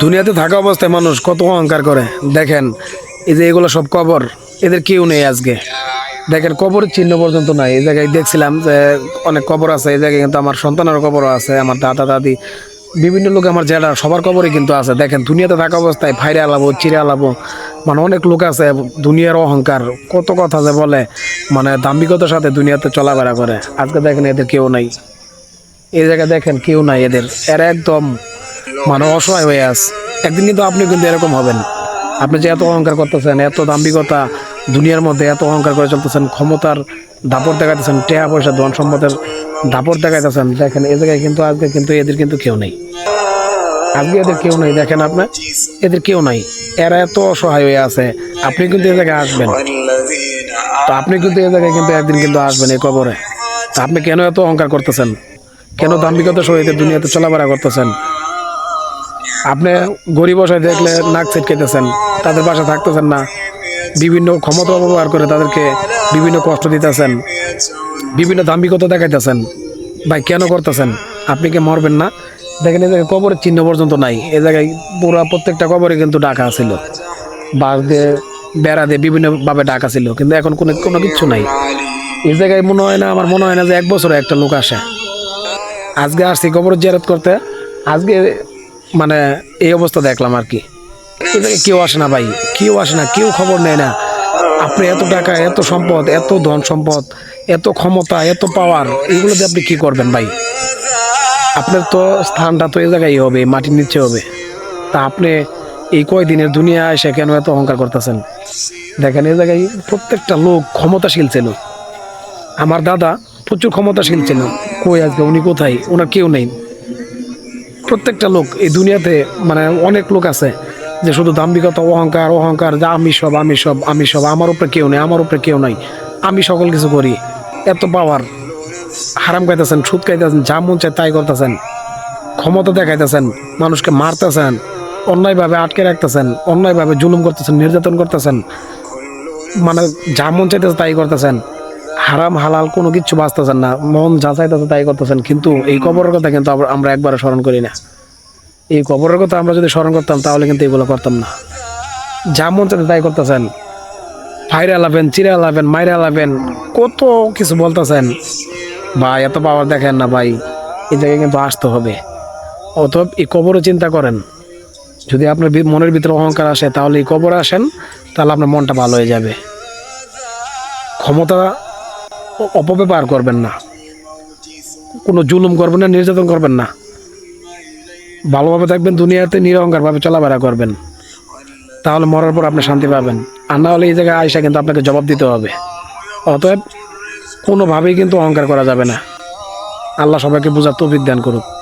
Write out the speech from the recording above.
দুনিয়াতে থাকা অবস্থায় মানুষ কত অহংকার করে। দেখেন, এই যে এগুলো সব কবর, এদের কেউ নেই আজকে। দেখেন কবরের চিহ্ন পর্যন্ত নাই। এই জায়গায় দেখছিলাম যে অনেক কবর আছে, এই জায়গায় কিন্তু আমার সন্তানের কবরও আছে, আমার দাদা, দাদি। বিভিন্ন লোক আমার জেলার, সবার কবরই কিন্তু আছে। দেখেন, দুনিয়াতে থাকা অবস্থায় ফাইরে আলাবো, চিরে আলাবো। মানে অনেক লোক আছে, দুনিয়ার অহংকার। কত কথা যে বলে মানে দাম্ভিকতার সাথে দুনিয়াতে চলাফেরা করে। আজকে দেখেন, এদের কেউ নাই। এই জায়গায় দেখেন, কেউ নাই এদের। এরা একদম মানে অসহায় হয়ে আস। একদিন কিন্তু আপনি কিন্তু এরকম হবেন। আপনি যে এত অহংকার করতেছেন, এত দাম্ভিকতা দুনিয়ার মধ্যে এত অহংকার করে চলতেছেন, ক্ষমতার দাপট দেখাইতেছেন টেহা পয়সা ধন সম্পদের দাপট দেখাইতেছেন, দেখেন এই জায়গায় কিন্তু আজকে কিন্তু এদের কিন্তু কেউ নেই। আজকে এদের কেউ নেই, দেখেন আপনি, এদের কেউ নাই। এরা এত অসহায় হয়ে আছে, আপনি কিন্তু এই জায়গায় আসবেন। তো আপনি কিন্তু এই জায়গায় কিন্তু একদিন কিন্তু আসবেন এই কবরে। তা আপনি কেন এত অহংকার করতেছেন? কেন দাম্ভিকতার সহিত দুনিয়াতে চলাফেরা করতেছেন? আপনি গরিব অসহায় দেখলে নাক ছিটকেতেছেন, তাদের পাশে থাকতেছেন না। বিভিন্ন ক্ষমতা অপব্যবহার করে তাদেরকে বিভিন্ন কষ্ট দিতেছেন, বিভিন্ন দাম্ভিকতা দেখাইতেছেন। ভাই, কেন করতেছেন? আপনি কি মরবেন না? দেখেন, এই জায়গায় কবরের চিহ্ন পর্যন্ত নাই। এ জায়গায় পুরো প্রত্যেকটা কবরে কিন্তু ডাকা ছিল। বাস দিয়ে, বেড়া দিয়ে বিভিন্নভাবে ডাকা ছিল। কিন্তু এখন কোনো কোনো কিচ্ছু নাই। এই জায়গায় মনে হয় না, আমার মনে হয় না যে এক বছরে একটা লোক আসে। আজকে আসছি কবর জিয়ারত করতে। আজকে মানে এই অবস্থা দেখলাম আর কি। কেউ আসে না ভাই, কেউ আসে না, কেউ খবর নেয় না। আপনি এত টাকা, এত সম্পদ, এত ধন সম্পদ, এত ক্ষমতা, এত পাওয়ার এগুলো দিয়ে আপনি কি করবেন ভাই? আপনার তো স্থানটা তো এই জায়গায় হবে, মাটির নিচে হবে। তা আপনি এই কয়দিনের দুনিয়া এসে কেন এত অহংকার করতেছেন? দেখেন এই জায়গায় প্রত্যেকটা লোক ক্ষমতাশীল ছিল। আমার দাদা প্রচুর ক্ষমতাশীল ছিল। কই আজকে, উনি কোথায়? ওনার কেউ নেই। প্রত্যেকটা লোক এই দুনিয়াতে মানে অনেক লোক আছে যে শুধু দাম্ভিকতা, অহংকার অহংকার, যে আমি সব আমি সব আমি সব, আমার উপরে কেউ নেই, আমার উপরে কেউ নাই, আমি সকল কিছু করি। এত পাওয়ার হারাম খাইতেছেন, সুদ খাইতেছেন, যা মন চায় তাই করতেছেন। ক্ষমতা দেখাইতেছেন, মানুষকে মারতেছেন, অন্যায়ভাবে আটকে রাখতেছেন, অন্যায়ভাবে জুলুম করতেছেন, নির্যাতন করতেছেন। মানে যা মন চাইতেছে তাই করতেছেন। হারাম, হালাল কোনো কিছু বাঁচতেছেন না। মন যা চাইতেছে তাই করতেছেন। কিন্তু এই কবরের কথা কিন্তু আমরা একবারে স্মরণ করি না। এই কবরের কথা আমরা যদি স্মরণ করতাম, তাহলে কিন্তু এগুলো করতাম না। যা মন চাইতে তাই করতেছেন। ফাইরে আলাবেন চিরে আলাবেন মাইরে আলাবেন কত কিছু বলতেছেন। ভাই, এত পাওয়ার দেখেন না ভাই। এই জায়গায় কিন্তু আসতে হবে। অতএব এই কবরও চিন্তা করেন। যদি আপনার মনের ভিতরে অহংকার আসে, তাহলে এই কবরে আসেন, তাহলে আপনার মনটা ভালো হয়ে যাবে। ক্ষমতা অপব্যবহার করবেন না। কোনো জুলুম করবেন না, নির্যাতন করবেন না। ভালোভাবে থাকবেন, দুনিয়াতে নিরহংকারভাবে চলাফেরা করবেন। তাহলে মরার পর আপনি শান্তি পাবেন। আর না হলে এই জায়গায় আয়সা কিন্তু আপনাকে জবাব দিতে হবে। অতএব কোনোভাবেই কিন্তু অহংকার করা যাবে না। আল্লাহ সবাইকে বোঝার তৌফিক দান করুক।